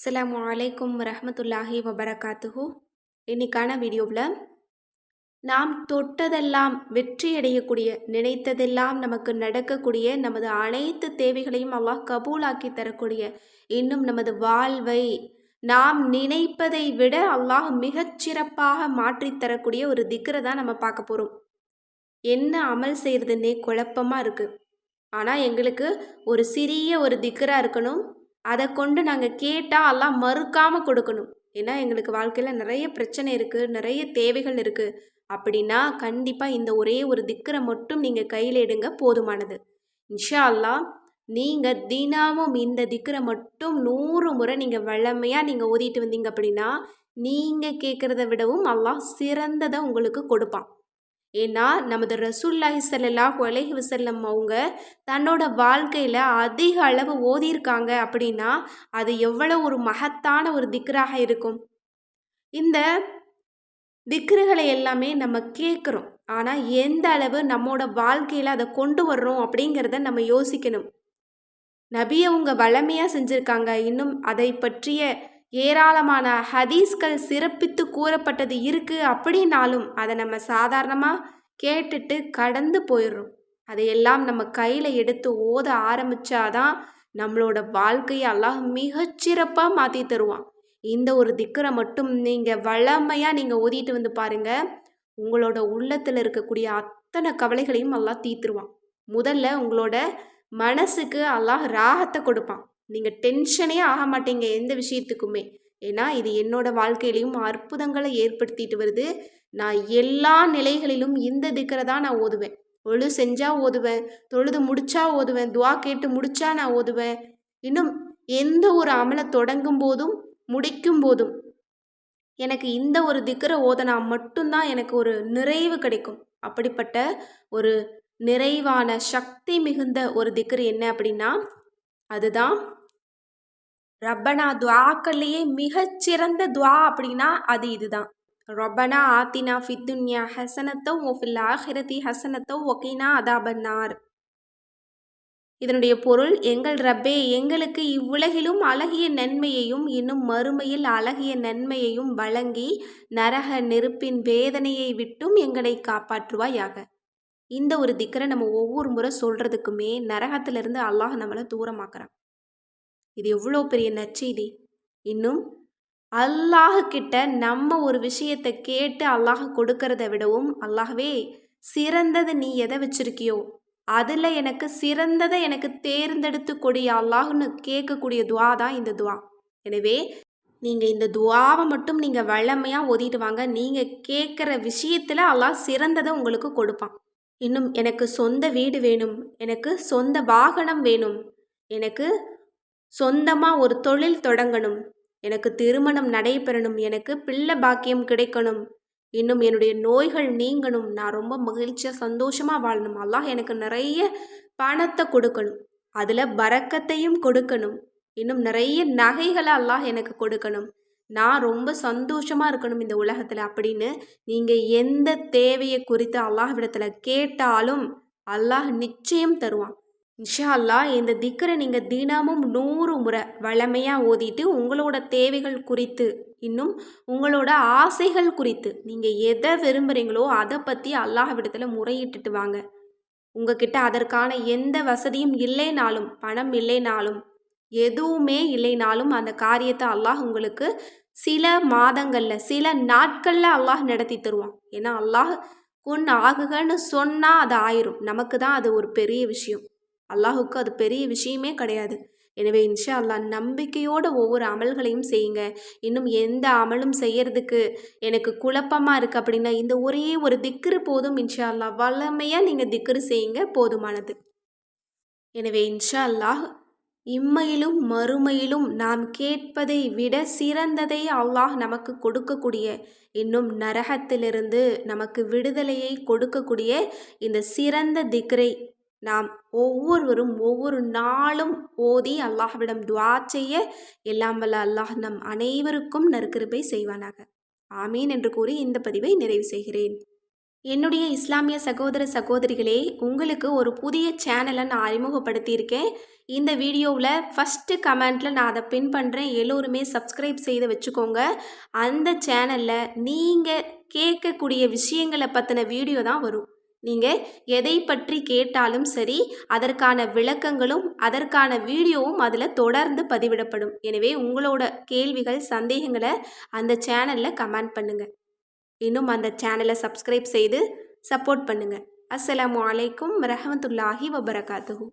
அஸ்லாம் அலைக்கும் ரஹமத்துல்லாஹி வபரகாத்துஹு. இன்னைக்கான வீடியோவில் நாம் தொட்டதெல்லாம் வெற்றியடையக்கூடிய நினைத்ததெல்லாம் நமக்கு நடக்கக்கூடிய நமது அனைத்து தேவைகளையும் அல்லாஹ் கபூலாக்கி தரக்கூடிய இன்னும் நமது வாழ்வை நாம் நினைப்பதை விட அல்லாஹ் மிகச்சிறப்பாக மாற்றித் தரக்கூடிய ஒரு திக்கரை தான் நம்ம பார்க்க போகிறோம் என்ன அமல் செய்கிறதுன்னே குழப்பமாக இருக்குது ஆனால் எங்களுக்கு ஒரு சிறிய ஒரு திக்கராக இருக்கணும். அதை கொண்டு நாங்கள் கேட்டால் எல்லாம் மறுக்காமல் கொடுக்கணும். ஏன்னா எங்களுக்கு வாழ்க்கையில் நிறைய பிரச்சனை இருக்குது நிறைய தேவைகள் இருக்குது அப்படின்னா கண்டிப்பாக இந்த ஒரே ஒரு திக்கரை மட்டும் நீங்கள் கையில் எடுங்க போதுமானது. இன்ஷா அல்லாஹ் நீங்கள் தினமும் இந்த திக்கரை மட்டும் நூறு முறை நீங்கள் வளமையாக நீங்கள் ஓதிட்டு வந்தீங்க அப்படின்னா நீங்கள் கேட்குறத விடவும் அல்லாஹ் சிறந்ததை உங்களுக்கு கொடுப்பான். ஏன்னா நமது ரசூல்லாஹி ஸல்லல்லாஹு அலைஹி வசல்லம் அவங்க தன்னோட வாழ்க்கையில் அதிக அளவு ஓதியிருக்காங்க அப்படின்னா அது எவ்வளோ ஒரு மகத்தான ஒரு திக்ராக இருக்கும். இந்த திக்ருகளை எல்லாமே நம்ம கேட்குறோம். ஆனால் எந்த அளவு நம்மோட வாழ்க்கையில் அதை கொண்டு வர்றோம் அப்படிங்கிறத நம்ம யோசிக்கணும். நபியை அவங்க வளமையாக செஞ்சுருக்காங்க. இன்னும் அதை பற்றிய ஏராளமான ஹதீஸ்கள் சிறப்பித்து கூறப்பட்டது இருக்குது அப்படின்னாலும் அதை நம்ம சாதாரணமாக கேட்டுட்டு கடந்து போயிடுறோம். அதையெல்லாம் நம்ம கையில் எடுத்து ஓத ஆரம்பித்தாதான் நம்மளோட வாழ்க்கையை அல்லாஹ் மிகச்சிறப்பாக மாற்றி தருவான். இந்த ஒரு திக்கரை மட்டும் நீங்கள் வளமையாக நீங்கள் ஓதிட்டு வந்து பாருங்கள் உங்களோட உள்ளத்தில் இருக்கக்கூடிய அத்தனை கவலைகளையும் அல்லாஹ் தீத்துருவான். முதல்ல உங்களோட மனசுக்கு அல்லாஹ் ராகத்தை கொடுப்பான். நீங்கள் டென்ஷனே ஆக மாட்டீங்க எந்த விஷயத்துக்குமே. ஏன்னா இது என்னோட வாழ்க்கையிலையும் அற்புதங்களை ஏற்படுத்திட்டு வருது. நான் எல்லா நிலைகளிலும் இந்த திக்கரை தான் நான் ஓதுவேன். ஒழு செஞ்சால் ஓதுவேன். தொழுது முடிச்சா ஓதுவேன். துவா கேட்டு முடிச்சா நான் ஓதுவேன். இன்னும் எந்த ஒரு அமலை தொடங்கும் போதும் முடிக்கும் போதும் எனக்கு இந்த ஒரு திக்கரை ஓதனா மட்டும்தான் எனக்கு ஒரு நிறைவு கிடைக்கும். அப்படிப்பட்ட ஒரு நிறைவான சக்தி மிகுந்த ஒரு திக்கர் என்ன அப்படின்னா அதுதான் ரப்பனா துவாக்கள்லேயே மிகச்சிறந்த துவா அப்படின்னா அது இதுதான். ரப்பனா ஆத்தினா ஃபித்துன்யா ஹசனத்தோ ஒஃபில் ஆஹிரதி ஹசனத்தோ ஒகினா அதாபன்னார் இதனுடைய பொருள் எங்கள் ரப்பே எங்களுக்கு இவ்வுலகிலும் அழகிய நன்மையையும் இன்னும் மறுமையில் அழகிய நன்மையையும் வழங்கி நரக நெருப்பின் வேதனையை விட்டும் எங்களை காப்பாற்றுவாயாக. இந்த ஒரு திக்கரை நம்ம ஒவ்வொரு முறை சொல்கிறதுக்குமே நரகத்திலிருந்து அல்லாஹ் நம்மளை தூரமாக்குறான். இது எவ்வளோ பெரிய நற்செய்தி. இன்னும் அல்லாஹ்கிட்ட நம்ம ஒரு விஷயத்தை கேட்டு அல்லாஹ் கொடுக்கறத விடவும் அல்லாஹ்வே சிறந்தது நீ எதை வச்சிருக்கியோ அதில் எனக்கு சிறந்ததை எனக்கு தேர்ந்தெடுத்து கொடி அல்லாஹ்னு கேட்கக்கூடிய துவா தான் இந்த துவா. எனவே நீங்கள் இந்த துவாவை மட்டும் நீங்கள் வல்லமையாக ஓதிட்டு வாங்க. நீங்கள் கேட்குற விஷயத்தில் அல்லாஹ் சிறந்ததை உங்களுக்கு கொடுப்பான். இன்னும் எனக்கு சொந்த வீடு வேணும் எனக்கு சொந்த வாகனம் வேணும் எனக்கு சொந்தமாக ஒரு தொழில் தொடங்கணும். எனக்கு திருமணம் நடைபெறணும். எனக்கு பிள்ளை பாக்கியம் கிடைக்கணும். இன்னும் என்னுடைய நோய்கள் நீங்கணும். நான் ரொம்ப மகிழ்ச்சியாக சந்தோஷமாக வாழணும். அல்லாஹ் எனக்கு நிறைய பணத்தை கொடுக்கணும். அதில் பறக்கத்தையும் கொடுக்கணும். இன்னும் நிறைய நகைகளை அல்லாஹ் எனக்கு கொடுக்கணும். நான் ரொம்ப சந்தோஷமாக இருக்கணும் இந்த உலகத்தில். அப்படின்னு நீங்கள் எந்த தேவையை குறித்து அல்லாஹ் விடத்தில் கேட்டாலும் அல்லாஹ் நிச்சயம் தருவான். இன்ஷா அல்லாஹ் இந்த திக்கரை நீங்கள் தினமும் நூறு முறை வளமையாக ஓதிட்டு உங்களோட தேவைகள் குறித்து இன்னும் உங்களோட ஆசைகள் குறித்து நீங்கள் எதை விரும்புகிறீங்களோ அதை பற்றி அல்லாஹ் விடத்தில் முறையிட்டுட்டு வாங்க. உங்ககிட்ட அதற்கான எந்த வசதியும் இல்லைனாலும் பணம் இல்லைனாலும் எதுவுமே இல்லைனாலும் அந்த காரியத்தை அல்லாஹ் உங்களுக்கு சில மாதங்களில் சில நாட்களில் அல்லாஹ் நடத்தி தருவான். ஏன்னா அல்லாஹ் கொன் ஆகுகன்னு சொன்னால் அது ஆயிரும். நமக்கு தான் அது ஒரு பெரிய விஷயம். அல்லாஹுக்கு அது பெரிய விஷயமே கிடையாது. எனவே இன்ஷா அல்லாஹ் நம்பிக்கையோட ஒவ்வொரு அமல்களையும் செய்யுங்க. இன்னும் எந்த அமலும் செய்யறதுக்கு எனக்கு குழப்பமாக இருக்குது அப்படின்னா இந்த ஒரே ஒரு திக்ரு போதும் இன்ஷா அல்லாஹ். வளமையாக நீங்கள் திக்ரு செய்யுங்க போதுமானது. எனவே இன்ஷா அல்லாஹ் இம்மையிலும் மறுமையிலும் நாம் கேட்பதை விட சிறந்ததை அல்லாஹ் நமக்கு கொடுக்கக்கூடிய இன்னும் நரகத்திலிருந்து நமக்கு விடுதலையை கொடுக்கக்கூடிய இந்த சிறந்த திக்ரை நாம் ஒவ்வொருவரும் ஒவ்வொரு நாளும் ஓதி அல்லாஹ்விடம் துவா செய்ய எல்லாம் வல்ல அல்லாஹ் நம் அனைவருக்கும் நற்கிருபை செய்வானாக. ஆமீன் என்று கூறி இந்த பதிவை நிறைவு செய்கிறேன். என்னுடைய இஸ்லாமிய சகோதர சகோதரிகளே உங்களுக்கு ஒரு புதிய சேனலை நான் அறிமுகப்படுத்தியிருக்கேன். இந்த வீடியோவில் ஃபஸ்ட்டு கமெண்ட்டில் நான் அதை பின் பண்ணுறேன் எல்லோருமே சப்ஸ்கிரைப் செய்து வச்சுக்கோங்க. அந்த சேனலில் நீங்கள் கேட்கக்கூடிய விஷயங்களை பற்றின வீடியோ தான் வரும். நீங்கள் எதை பற்றி கேட்டாலும் சரி அதற்கான விளக்கங்களும் அதற்கான வீடியோவும் அதில் தொடர்ந்து பதிவிடப்படும். எனவே உங்களோட கேள்விகள் சந்தேகங்களை அந்த சேனலில் கமெண்ட் பண்ணுங்கள் இன்னும் அந்த சேனலை சப்ஸ்கிரைப் செய்து சப்போர்ட் பண்ணுங்கள் அஸ்ஸலாமு அலைக்கும் ரஹமத்துல்லாஹி வபரகாத்துஹு.